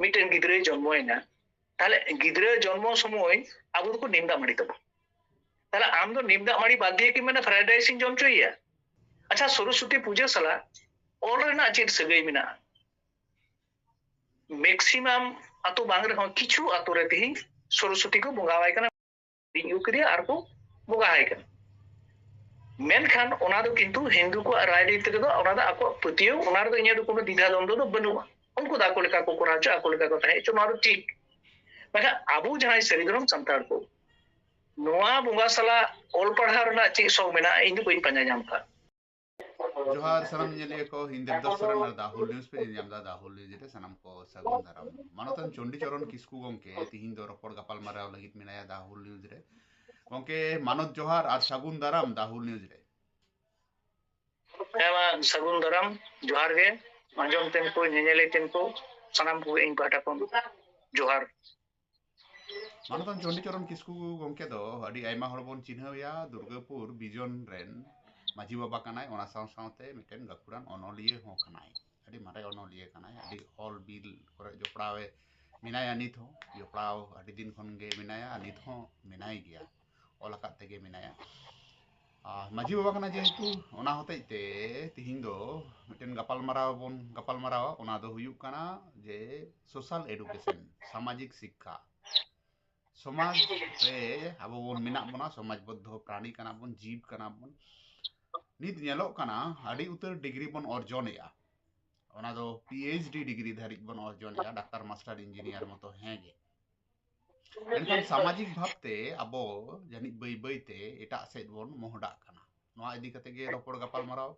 miten gidre ya. jomo ena, tala gidre jomo somo abu tuku nimda mari tuku, tala amdo nimda mari badi e kimana friday sing jom cuy ya, acha soro suti puja sala, oro ena acir sege mina, maksimum atu bangir kong kicu atu retihi, soro suti ku bunga wai kana, di yukri e arku bunga wai kana. Men kan onado kintu hindu ko rai di tegedo onado ako putiu onado inyadu kono tidak ondo do benua. ᱩᱱᱠᱩ ᱫᱚ ᱟᱠᱚ ᱞᱮᱠᱟ ᱠᱚ ᱠᱚᱨᱟᱣ ᱦᱚᱪᱚ ᱟᱠᱚ ᱞᱮᱠᱟ ᱠᱚ ᱛᱟᱦᱮᱸ ᱦᱚᱪᱚ ᱱᱚᱣᱟ ᱫᱚ ᱴᱷᱤᱠ ᱢᱮᱱᱠᱷᱟᱱ ᱟᱵᱚ ᱡᱟᱦᱟᱸᱭ ᱥᱟᱹᱨᱤ ᱫᱷᱚᱨᱚᱢ ᱥᱟᱱᱛᱟᱲ ᱠᱚ ᱱᱚᱣᱟ ᱵᱚᱸᱜᱟ ᱥᱟᱞᱟᱜ ᱚᱞ ᱯᱟᱲᱦᱟᱣ ᱨᱮᱱᱟᱜ ᱪᱮᱫ ᱥᱚᱝ ᱢᱮᱱᱟᱜᱼᱟ ᱤᱧ ᱫᱚ ᱵᱟᱹᱧ ᱯᱟᱸᱡᱟ ᱧᱟᱢ ᱟᱠᱟᱫᱟ ᱡᱚᱦᱟᱨ ᱥᱟᱱᱟᱢ ᱧᱮᱞᱤᱭᱟᱹ ᱠᱚ ᱤᱧ ᱫᱮᱵᱫᱟᱥ ᱥᱚᱨᱮᱱ ᱟᱨ ᱫᱟᱦᱩᱞ ᱱᱤᱭᱩᱡ ᱯᱮ ᱧᱮᱞᱫᱟ ᱫᱟᱦᱩᱞ ᱱᱤᱭᱩᱡ ᱨᱮ ᱥᱟᱱᱟᱢ ᱠᱚ ᱥᱟᱹᱜᱩᱱ ᱫᱟᱨᱟᱢ ᱢᱟᱱᱚᱛᱟᱱ ᱪᱚᱱᱰᱤ ᱪᱚᱨᱚᱱ ᱠᱤᱥᱠᱩ ᱜᱚᱢᱠᱮ ᱛᱤᱦᱤᱧ ᱫᱚ ᱨᱚᱯᱚᱲ ᱜᱟᱯᱟᱞᱢᱟᱨᱟᱣ ᱞᱟᱹᱜᱤᱫ ᱢᱮᱱᱟᱭᱟ ᱫᱟᱦᱩᱞ ᱱᱤᱭᱩᱡ ᱨᱮ ᱜᱚᱢᱠᱮ ᱢᱟᱱᱚᱛ ᱡᱚᱦᱟᱨ ᱟᱨ ᱥᱟᱹᱜᱩᱱ ᱫᱟᱨᱟᱢ ᱫᱟᱦᱩᱞ ᱱᱤᱭᱩᱡ ᱨᱮ ᱦᱮᱸ ᱢᱟ ᱥᱟᱹᱜᱩᱱ ᱫᱟᱨᱟᱢ ᱡᱚᱦᱟᱨ ᱜᱮ Manjong tempo, nyenyele tempo, sanam po ing bata pong johar. Mano tan jondi choron kisku do, adi aima horobon chinha ya, durgapur, bijon ren, maji baba kanai, ona saun saun te, miten gakuran, ono liye hong kanai. Adi mara ono liye kanai, adi all bill, kore minaya nitho, jo adi din konge minaya, nitho minaya gya, olakat tege minaya. ᱢᱟᱹᱡᱷᱤ ᱵᱟᱵᱟ ᱠᱟᱱᱟ ᱡᱮᱦᱮᱛᱩ ᱚᱱᱟ ᱦᱚᱛᱮᱡ ᱛᱮ ᱛᱤᱦᱤᱧ ᱫᱚ ᱢᱤᱫᱴᱮᱱ ᱜᱟᱯᱟᱞᱢᱟᱨᱟᱣ ᱵᱚᱱ ᱜᱟᱯᱟᱞᱢᱟᱨᱟᱣᱟ ᱚᱱᱟ ᱫᱚ ᱦᱩᱭᱩᱜ ᱠᱟᱱᱟ ᱡᱮ ᱥᱳᱥᱟᱞ ᱮᱰᱩᱠᱮᱥᱚᱱ ᱥᱟᱢᱟᱡᱤᱠ ᱥᱤᱠᱠᱷᱟ ᱥᱚᱢᱟᱡᱽ ᱨᱮ ᱟᱵᱚ ᱵᱚᱱ ᱢᱮᱱᱟᱜ ᱵᱚᱱᱟ ᱥᱚᱢᱟᱡᱽ ᱵᱚᱫᱽᱫᱷᱚ ᱯᱨᱟণী ᱠᱟᱱᱟ ᱵᱚᱱ ᱡᱤᱵ ᱠᱟᱱᱟ ᱵᱚᱱ ᱱᱤᱛ ᱧᱮᱞᱚᱜ ᱠᱟᱱᱟ ᱟᱹᱰᱤ ᱩᱛᱟᱹᱨ ᱰᱤᱜᱽᱨᱤ ᱵᱚᱱ ᱚᱨᱡᱚᱱᱮᱜᱼᱟ ᱚᱱᱟ ᱫᱚ ᱯᱤ ᱮᱭᱤᱪ ᱰᱤ ᱰᱤᱜᱽᱨᱤ ᱫᱷᱟᱹᱨᱤᱡ ᱵᱚᱱ ᱚᱨᱡᱚᱱᱮᱜᱼᱟ ᱰᱟᱠᱛᱟᱨ ᱢᱟᱥᱴᱟᱨ ᱤᱧᱡᱤᱱᱤᱭᱟᱨ ᱢᱚᱛᱚ ᱦᱮᱸᱜᱮ ᱮᱱᱠᱷᱟᱱ ᱥᱟᱢᱟᱡᱤᱠ ᱵᱷᱟᱵᱛᱮ ᱟᱵᱚ ᱡᱟᱹᱱᱤᱡ ᱵᱟᱹᱭ ᱵᱟᱹᱭᱛᱮ ᱮᱴᱟᱜ ᱥᱮᱫ ᱵᱚᱱ ᱢᱚᱦᱰᱟᱜ ᱠᱟᱱᱟ ᱱᱚᱣᱟ ᱤᱫᱤ ᱠᱟᱛᱮ ᱜᱮ ᱨᱚᱯᱚᱲ ᱜᱟᱯᱟᱞᱢᱟᱨᱟᱣ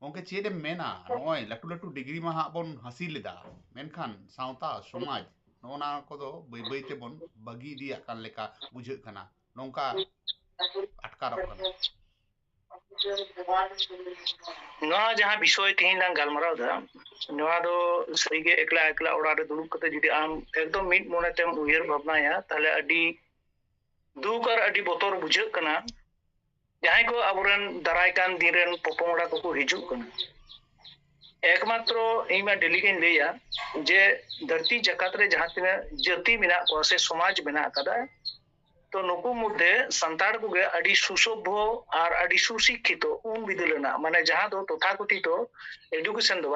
ᱜᱚᱝᱠᱮ ᱪᱮᱫ ᱮᱢ ᱢᱮᱱᱟ ᱱᱚᱜᱼᱚᱭ ᱞᱟᱹᱴᱩ ᱞᱟᱹᱴᱩ ᱰᱤᱜᱽᱨᱤ ᱢᱟ ᱵᱚᱱ ᱦᱟᱹᱥᱤᱞ ᱮᱫᱟ ᱢᱮᱱᱠᱷᱟᱱ ᱥᱟᱶᱛᱟ ᱥᱚᱢᱟᱡᱽ ᱱᱚᱜᱼᱚ ᱱᱟ ᱠᱚᱫᱚ ᱵᱟᱹᱭ ᱵᱟᱹᱭ ᱛᱮᱵᱚᱱ ᱵᱟᱹᱜᱤ ᱤᱫᱤᱭᱟᱜ ᱠᱟᱱ ᱞᱮᱠᱟ ᱵᱩᱡᱷᱟᱹᱜ ᱠᱟᱱᱟ ᱱᱚᱝᱠᱟ ᱟᱴᱠᱟᱨᱚᱜ ᱠᱟᱱᱟ जहाँ विषय तेहना गलमाराव सही एक्ला एक्ला ओर दुड़ब कर जी आम एकदम मिट मन तेम उयर भावना तेल दुख और बतर बुझेना जहाँ को अब दारायकान दिन रेन पपंगड़ा को हजुना एकम्र डेली लिया जे धरती जकत जहाँ तीन जति मे समाज बना तो नुक मध्य सानी सुसभ्य और सुशिक्षित उन बिदलना मान जहाँ तथा कथित तो एडुकेशन तो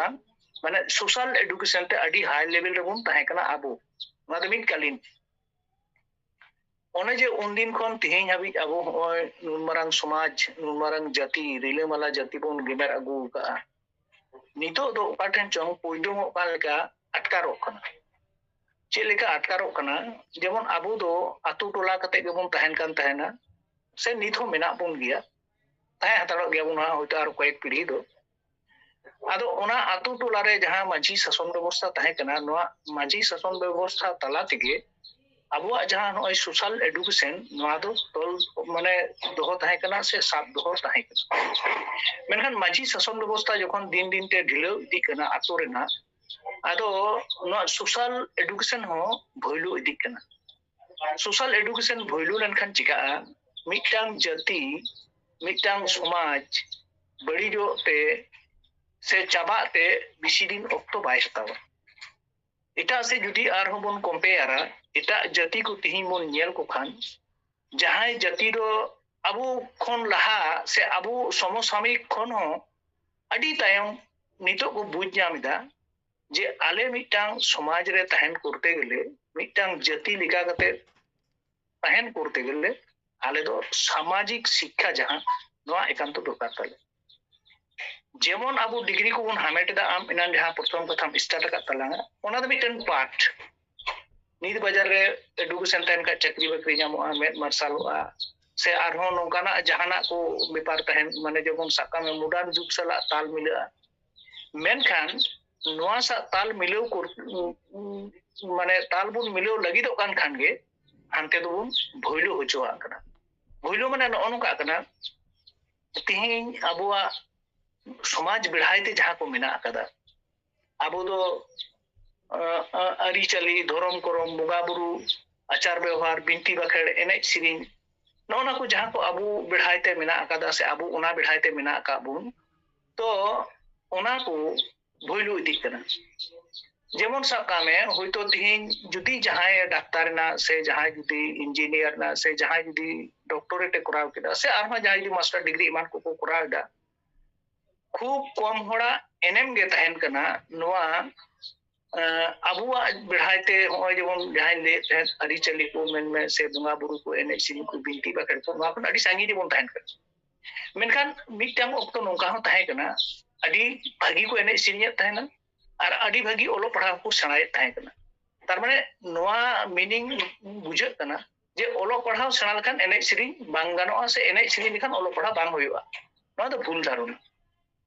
मैं सोशल एडुकेशन हाई लेवल अब कालीन। उन्हें जे अब नुनमारंग समाज नुनमारंग जाति, रिले माला जाति बन गेमर अगू का। नितो चंग पुइडुंग का चलका आटकार जेमन अब अतु टलाबा से पीढ़ी दो अब अतु माझी शासन व्यवस्था तहकना माझी शासन व्यवस्था तलाते अब सोशल एडुकेशन तल मान दोहना से सब दोहना माझी शासन व्यवस्था जो दिन दिन ढिल इतना ᱟᱫᱚ ᱱᱚᱣᱟ ᱥᱳᱥᱟᱞ ᱮᱰᱩᱠᱮᱥᱚᱱ ᱦᱚᱸ ᱵᱷᱚᱭᱞᱩ ᱤᱫᱤᱜ ᱠᱟᱱᱟ ᱥᱳᱥᱟᱞ ᱮᱰᱩᱠᱮᱥᱚᱱ ᱵᱷᱚᱭᱞᱩ ᱞᱮᱱᱠᱷᱟᱱ ᱪᱤᱠᱟᱹᱜᱼᱟ ᱢᱤᱫᱴᱟᱝ ᱡᱟᱹᱛᱤ ᱢᱤᱫᱴᱟᱝ ᱥᱚᱢᱟᱡᱽ ᱵᱟᱹᱲᱤᱡᱚᱜ ᱛᱮ ᱥᱮ ᱪᱟᱵᱟᱜ ᱛᱮ ᱵᱮᱥᱤ ᱫᱤᱱ ᱚᱠᱛᱚ ᱵᱟᱭ ᱦᱟᱛᱟᱣᱟ ᱮᱴᱟᱜ ᱥᱮᱫ ᱡᱩᱫᱤ ᱟᱨᱦᱚᱸ ᱵᱚᱱ ᱠᱚᱢᱯᱮᱭᱟᱨᱟ ᱮᱴᱟᱜ ᱡᱟᱹᱛᱤ ᱠᱚ ᱛᱮᱦᱤᱧ ᱵᱚᱱ ᱧᱮᱞ ᱠᱚ ᱠᱷᱟᱱ ᱡᱟᱦᱟᱸᱭ ᱡᱟᱹᱛᱤ ᱫᱚ ᱟᱵᱚ ᱠᱷᱚᱱ ᱞᱟᱦᱟ ᱥᱮ ᱟᱵᱚ ᱥᱚᱢᱚᱥᱟᱢᱚᱭᱤᱠ ᱠᱷᱚᱱ ᱦᱚᱸ ᱟᱹᱰᱤ ᱛᱟᱭᱚᱢ ᱱᱤᱛᱚᱜ ᱠᱚ ᱵᱩᱡᱽ ᱧᱟᱢ ᱮᱫᱟ जे आले मिटांग समाज रे तहन करते गेले मिटांग जति लिखा करते तहन करते गेले, आले दो सामाजिक शिक्षा जहाँ नवा एकांत दरकार तले जेमन अब डिग्री को बन हमेट दा आम इनन जहाँ प्रथम प्रथम स्टार्ट तला तलांगा ओना द मिटन पार्ट। नीद बाज़ार रे एडुकेशन तहन का चक्री बकरी जमो आमेट मरसाल आ से आरो नोकाना जहाना को बेपार तहन, माने जबन साका में मुडान जुग सला ताल मिले। मेन खान ᱱᱚᱣᱟ ᱥᱟᱶ ᱛᱟᱞ ᱢᱤᱞᱟᱹᱣ ᱢᱟᱱᱮ ᱛᱟᱞ ᱵᱚᱱ ᱢᱤᱞᱟᱹᱣ ᱞᱟᱹᱜᱤᱫᱚᱜ ᱠᱟᱱ ᱠᱷᱟᱱ ᱜᱮ ᱦᱟᱱᱛᱮ ᱫᱚᱵᱚᱱ ᱵᱷᱚᱭᱞᱚ ᱦᱚᱪᱚᱣᱟᱜ ᱠᱟᱱᱟ ᱵᱷᱚᱭᱞᱚ ᱢᱟᱱᱮ ᱱᱚᱜᱼᱚ ᱱᱚᱝᱠᱟᱜ ᱠᱟᱱᱟ ᱛᱮᱦᱮᱧ ᱟᱵᱚᱣᱟᱜ ᱥᱚᱢᱟᱡᱽ ᱵᱮᱲᱦᱟᱭᱛᱮ ᱡᱟᱦᱟᱸ ᱠᱚ ᱢᱮᱱᱟᱜ ᱟᱠᱟᱫᱟ ᱟᱵᱚ ᱫᱚ ᱟᱹᱨᱤᱪᱟᱹᱞᱤ ᱫᱷᱚᱨᱚᱢ ᱠᱚᱨᱚᱢ ᱵᱚᱸᱜᱟ ᱵᱩᱨᱩ ᱟᱪᱟᱨ ᱵᱮᱣᱦᱟᱨ ᱵᱤᱱᱛᱤ ᱵᱟᱠᱷᱮᱲ ᱮᱱᱮᱡ ᱥᱮᱨᱮᱧ ᱱᱚᱜᱼᱚ ᱱᱚᱣᱟ ᱠᱚ ᱡᱟᱦᱟᱸ ᱠᱚ ᱟᱵᱚ ᱵᱮᱲᱦᱟᱭᱛᱮ ᱢᱮᱱᱟᱜ ᱟᱠᱟᱫᱟ ᱥᱮ ᱟᱵᱚ ᱚᱱᱟ ᱵᱮᱲᱦᱟᱭᱛᱮ ᱢᱮᱱᱟᱜ ᱟᱠᱟᱫ ᱵᱚᱱ ᱛᱚ ᱚᱱᱟ ᱠᱚ ᱵᱷᱩᱭᱞᱩ ᱤᱫᱤᱜ ᱠᱟᱱᱟ ᱡᱮᱢᱚᱱ ᱥᱟᱵ ᱠᱟᱜ ᱢᱮ ᱦᱳᱭᱛᱳ ᱛᱤᱦᱤᱧ ᱡᱩᱫᱤ ᱡᱟᱦᱟᱸᱭ ᱰᱟᱠᱛᱟᱨ ᱨᱮᱱᱟᱜ ᱥᱮ ᱡᱟᱦᱟᱸᱭ ᱡᱩᱫᱤ ᱤᱧᱡᱤᱱᱤᱭᱟᱨ ᱨᱮᱱᱟᱜ ᱥᱮ ᱡᱟᱦᱟᱸᱭ ᱡᱩᱫᱤ ᱰᱚᱠᱴᱚᱨᱮᱴ ᱮ ᱠᱚᱨᱟᱣ ᱠᱮᱫᱟ ᱥᱮ ᱟᱨᱦᱚᱸ ᱡᱟᱦᱟᱸᱭ ᱡᱩᱫᱤ ᱢᱟᱥᱴᱟᱨ ᱰᱤᱜᱽᱨᱤ ᱮᱢᱟᱱ ᱠᱚᱠᱚ ᱠᱚᱨᱟᱣ ᱮᱫᱟ ᱠᱷᱩᱵ ᱠᱚᱢ ᱦᱚᱲᱟᱜ ᱮᱱᱮᱢ ᱜᱮ ᱛᱟᱦᱮᱱ ᱠᱟᱱᱟ ᱱᱚᱣᱟ ᱟᱵᱚᱣᱟᱜ ᱵᱮᱲᱦᱟᱭᱛᱮ ᱱᱚᱜᱼᱚᱭ ᱡᱮᱢᱚᱱ ᱡᱟᱦᱟᱸᱧ ᱞᱟᱹᱭᱮᱫ ᱛᱟᱦᱮᱸᱫ ᱟᱹᱨᱤᱪᱟᱹᱞᱤ ᱠᱚ ᱢᱮᱱᱢᱮ ᱥᱮ ᱵᱚᱸᱜᱟ ᱵᱩᱨᱩ ᱠᱚ ᱮᱱᱮᱡ ᱥᱮᱨᱮᱧ ᱠᱚ ᱵᱤᱱᱛᱤ ᱵᱟᱠᱷᱮᱲ ᱠᱚ ᱱᱚᱣᱟ ᱠᱷᱚᱱ ᱟᱹᱰᱤ ᱥᱟᱺᱜᱤᱧ ᱨᱮᱵᱚᱱ ᱛᱟᱦᱮᱱ ᱠᱟᱱᱟ ᱢᱮᱱᱠᱷᱟᱱ ᱢᱤᱫᱴᱟᱝ ᱚᱠᱛᱚ ᱱᱚᱝᱠᱟ ᱦᱚᱸ ᱛᱟᱦᱮᱸ ᱠᱟᱱᱟ ᱟᱹᱰᱤ ᱵᱷᱟᱹᱜᱤ ᱠᱚ ᱮᱱᱮᱡ ᱥᱮᱨᱮᱧᱮᱫ ᱛᱟᱦᱮᱱᱟ ᱟᱨ ᱟᱹᱰᱤ ᱵᱷᱟᱹᱜᱤ ᱚᱞᱚᱜ ᱯᱟᱲᱦᱟᱣ ᱠᱚ ᱥᱮᱬᱟᱭᱮᱫ ᱛᱟᱦᱮᱸ ᱠᱟᱱᱟ ᱛᱟᱨ ᱢᱟᱱᱮ ᱱᱚᱣᱟ ᱢᱤᱱᱤᱝ ᱵᱩᱡᱷᱟᱹᱜ ᱠᱟᱱᱟ ᱡᱮ ᱚᱞᱚᱜ ᱯᱟᱲᱦᱟᱣ ᱥᱮᱬᱟ ᱞᱮᱠᱷᱟᱱ ᱮᱱᱮᱡ ᱥᱮᱨᱮᱧ ᱵᱟᱝ ᱜᱟᱱᱚᱜᱼᱟ ᱥᱮ ᱮᱱᱮᱡ ᱥᱮᱨᱮᱧ ᱞᱮᱠᱷᱟᱱ ᱚᱞᱚᱜ ᱯᱟᱲᱦᱟᱣ ᱵᱟᱝ ᱦᱩᱭᱩᱜᱼᱟ ᱱᱚᱣᱟ ᱫᱚ ᱵᱷᱩᱞ ᱫᱷᱟᱨᱚᱱᱟ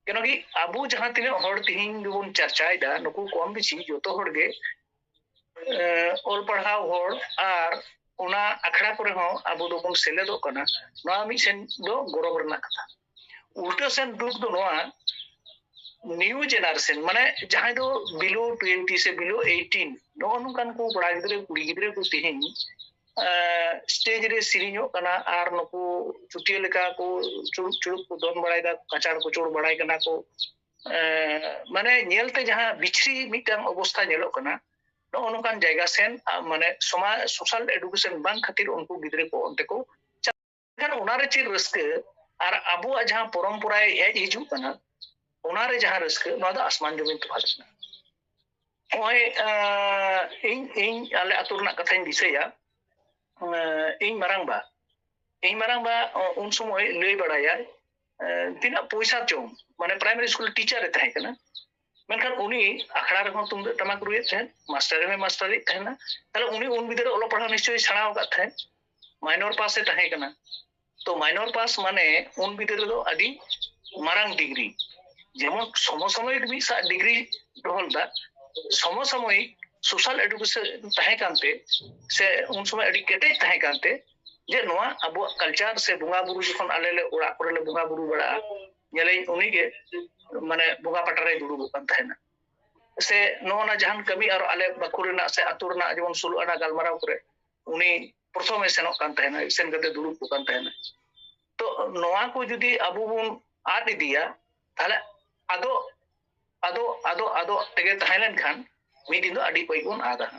কেন কি আবু যাহা তিনে হর তিহিন যখন চর্চায় দা নকু কম বেশি যত হর গে অল পড়াও হর আর ওনা আখড়া করে হও আবু দকম সেলে দো কানা নয়া মিছেন দো গরব রেনা কথা উল্টা সেন দুঃখ দো নয়া ᱱᱤᱭᱩ ᱡᱮᱱᱟᱨᱮᱥᱚᱱ ᱢᱟᱱᱮ ᱡᱟᱦᱟᱸᱭ ᱫᱚ ᱵᱤᱞᱳ 20 ᱥᱮ ᱵᱤᱞᱳ 18 ᱱᱚᱜᱼᱚ ᱠᱚ ᱠᱚᱲᱟ ᱜᱤᱫᱽᱨᱟᱹ ᱠᱩᱲᱤ ᱜᱤᱫᱽᱨᱟᱹ ᱠᱚ ᱛᱮᱦᱮᱧ स्टेज रे सिरिंग कना आर नको चुटिया लेका को चुड़ुक चुड़ुक को दोन बड़ाई दा, कचाड़ को चोड़ बड़ाई कना को माने नेलते जहाँ बिछरी मिटन अवस्था नेलो कना नो नोकान जायगा सेन माने समाज सोशल एडुकेशन बांग खातिर उनको गिदरे को, उनते ᱚᱱᱟᱨᱮ ᱡᱟᱦᱟᱸ ᱨᱟᱹᱥᱠᱟᱹ ᱱᱚᱣᱟ ᱫᱚ ᱟᱥᱢᱟᱱ ᱡᱚᱢᱤᱱ ᱛᱚᱯᱷᱟᱛ ᱢᱮᱱᱟᱜᱼᱟ ᱱᱚᱜᱼᱚᱭ ᱤᱧ ᱤᱧ ᱟᱞᱮ ᱟᱛᱳ ᱨᱮᱱᱟᱜ ᱠᱟᱛᱷᱟᱧ ᱫᱤᱥᱟᱹᱭᱟ ᱤᱧ ᱢᱟᱨᱟᱝ ᱵᱟ ᱤᱧ ᱢᱟᱨᱟᱝ ᱵᱟ ᱩᱱ ᱥᱚᱢᱚᱭ ᱞᱟᱹᱭ ᱵᱟᱲᱟᱭᱟᱭ ᱛᱤᱱᱟᱹᱜ ᱯᱚᱭᱥᱟ ᱪᱚᱝ ᱢᱟᱱᱮ ᱯᱨᱟᱭᱢᱟᱨᱤ ᱥᱠᱩᱞ ᱴᱤᱪᱟᱨ ᱮ ᱛᱟᱦᱮᱸ ᱠᱟᱱᱟ ᱢᱮᱱᱠᱷᱟᱱ ᱩᱱᱤ ᱟᱠᱷᱲᱟ ᱨᱮᱦᱚᱸ ᱛᱩᱢᱫᱟᱹᱜ ᱴᱟᱢᱟᱠ ᱨᱩᱭᱮᱫ ᱛᱟᱦᱮᱸᱫ ᱢᱟᱥᱴᱟᱨ ᱮᱢ ᱢᱟᱥᱴᱟᱨᱮᱫ ᱛᱟᱦᱮᱱᱟ ᱛᱟᱦᱞᱮ ᱩᱱᱤ ᱩᱱ ᱜᱤᱫᱽᱨᱟᱹ ᱚᱞᱚᱜ ᱯᱟᱲᱦᱟᱣ ᱱᱤᱥᱪᱚᱭ ᱥᱮᱬᱟ ᱟᱠᱟᱫ ᱛᱟᱦᱮᱸᱫ ᱢᱟᱭᱱᱚᱨ ᱯᱟᱥ ᱮ ᱛᱟᱦᱮᱸ ᱠᱟᱱᱟ ᱛᱚ ᱢᱟᱭᱱᱚᱨ ᱯᱟᱥ ᱢᱟᱱᱮ ᱩᱱ ᱜᱤᱫᱽᱨᱟᱹ ᱫᱚ ᱟᱹᱰᱤ ᱢᱟᱨᱟᱝ ᱰᱤᱜᱽᱨᱤ যেমন সমসাময়িক বি সা ডিগ্রি ঢোলদা সমসাময়িক সোশ্যাল এডুকেশন তাহে কানতে সে উন সময় আদি কেটে তাহে কানতে যে নোয়া আবু কালচার সে বঙ্গা বুরু যখন আলে লে ওড়া করে লে বঙ্গা বুরু বড়া ñelay উনি গে মানে বঙ্গা পাটারে দুড়ুব কান তাহেনা সে নোনা জাহান কামি আর আলে বাকুরেনা সে আতুরনা যেমন সুলু আনা গালমারাও করে উনি প্রথমে সেনক কান তাহেনা সেন কাতে দুড়ুব কান তাহেনা তো নোয়া কো যদি আবু বন আদ ইদিয়া তাহলে ado ado ado ado tege tahailen kan meeting do adi koi gun ada.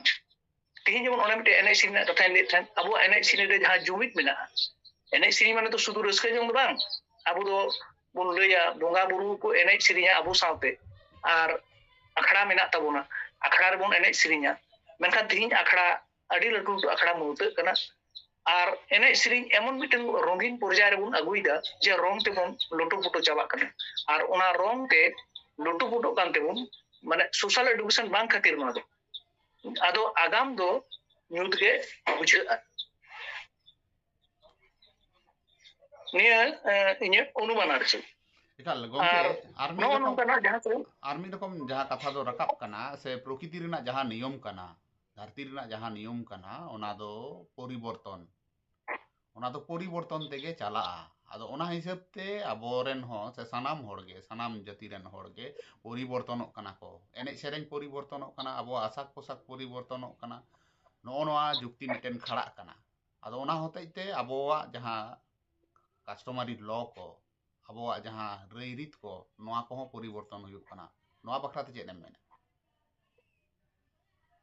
Tihin jemon ona mite nic ne tatha le tan abu nic sini de jaha jumit mina nic ni mane to sudur eske jong bang abu do bun leya bunga buru ko nic abu saute ar akhra mina tabuna akhra bun nic ni ya. Menkhan tihin akhra adi latu akhra mute kana ᱟᱨ ᱮᱱᱮᱡ ᱥᱮᱨᱮᱧ ᱮᱢᱚᱱ ᱢᱤᱫᱴᱟᱝ ᱨᱚᱝᱜᱤᱱ ᱯᱚᱨᱡᱟᱭ ᱨᱮᱵᱚᱱ ᱟᱹᱜᱩᱭᱮᱫᱟ ᱡᱮ ᱨᱚᱝ ᱛᱮᱵᱚᱱ ᱞᱩᱴᱩᱯᱩᱴᱩ ᱪᱟᱵᱟᱜ ᱠᱟᱱᱟ ᱟᱨ ᱚᱱᱟ ᱨᱚᱝ ᱛᱮ ᱞᱩᱴᱩᱯᱩᱴᱩᱜ ᱠᱟᱱ ᱛᱮᱵᱚᱱ ᱢᱟᱱᱮ ᱥᱳᱥᱟᱞ ᱮᱰᱩᱠᱮᱥᱚᱱ ᱵᱟᱝ ᱠᱷᱟᱹᱛᱤᱨ ᱱᱚᱣᱟ ᱫᱚ ᱟᱫᱚ ᱟᱜᱟᱢ ᱫᱚ ᱧᱩᱛ ᱜᱮ ᱵᱩᱡᱷᱟᱹᱜᱼᱟ ᱱᱤᱭᱟᱹ ᱤᱧᱟᱹᱜ ᱚᱱᱩᱢᱟᱱ ᱟᱨ ᱪᱮᱫ ᱮᱠᱟᱞ ᱜᱚᱢᱠᱮ ᱟᱨ ᱢᱤᱫ ᱨᱚᱠᱚᱢ ᱟᱨ ᱢᱤᱫ ᱨᱚᱠᱚᱢ ᱡᱟᱦᱟᱸ ᱠᱟᱛᱷᱟ ᱫᱚ ᱨᱟᱠᱟᱵ ᱠᱟᱱᱟ ᱥᱮ ᱯᱨᱚᱠᱤᱛᱤ ᱨᱮᱱᱟᱜ ᱡᱟᱦᱟᱸ ᱱᱤᱭᱚᱢ ᱠᱟᱱᱟ ᱫᱷᱟᱹᱨᱛᱤ ᱨᱮᱱᱟᱜ ᱡᱟᱦᱟᱸ ᱱᱤᱭᱚᱢ ᱠᱟᱱᱟ ᱚᱱᱟ ᱫᱚ ᱯᱚᱨᱤᱵᱚᱨᱛᱚᱱ ᱚᱱᱟ ᱫᱚ ᱯᱚᱨᱤᱵᱚᱨᱛᱚᱱ ᱛᱮᱜᱮ ᱪᱟᱞᱟᱜᱼᱟ ᱟᱫᱚ ᱚᱱᱟ ᱦᱤᱥᱟᱹᱵ ᱛᱮ ᱟᱵᱚᱨᱮᱱ ᱦᱚᱸ ᱥᱮ ᱥᱟᱱᱟᱢ ᱦᱚᱲᱜᱮ ᱥᱟᱱᱟᱢ ᱡᱟᱹᱛᱤ ᱨᱮᱱ ᱦᱚᱲᱜᱮ ᱯᱚᱨᱤᱵᱚᱨᱛᱚᱱᱚᱜ ᱠᱟᱱᱟ ᱠᱚ ᱮᱱᱮᱡ ᱥᱮᱨᱮᱧ ᱯᱚᱨᱤᱵᱚᱨᱛᱚᱱᱚᱜ ᱠᱟᱱᱟ ᱟᱵᱚᱣᱟᱜ ᱟᱥᱟᱠ ᱯᱳᱥᱟᱠ ᱯᱚᱨᱤᱵᱚᱨᱛᱚᱱᱚᱜ ᱠᱟᱱᱟ ᱱᱚᱜᱼᱚ ᱱᱚᱣᱟ ᱡᱩᱠᱛᱤ ᱢᱤᱫᱴᱮᱱ ᱠᱷᱟᱲᱟᱜ ᱠᱟᱱᱟ ᱟᱫᱚ ᱚᱱᱟ ᱦᱚᱛᱮᱡ ᱛᱮ ᱟᱵᱚᱣᱟᱜ ᱡᱟᱦᱟᱸ ᱠᱟᱥᱴᱚᱢᱟᱨᱤ ᱞᱚ ᱠᱚ ᱟᱵᱚᱣᱟᱜ ᱡᱟᱦᱟᱸ ᱨᱟᱹᱭᱨᱤᱛ ᱠᱚ ᱱᱚᱣᱟ ᱠᱚᱦᱚᱸ ᱯᱚᱨᱤᱵᱚᱨᱛᱚᱱ ᱦᱩᱭᱩᱜ ᱠᱟᱱᱟ ᱱᱚᱣᱟ ᱵᱟᱠᱷᱨᱟᱛᱮ ᱪᱮᱫ ᱮᱢ ᱢᱮᱱᱟ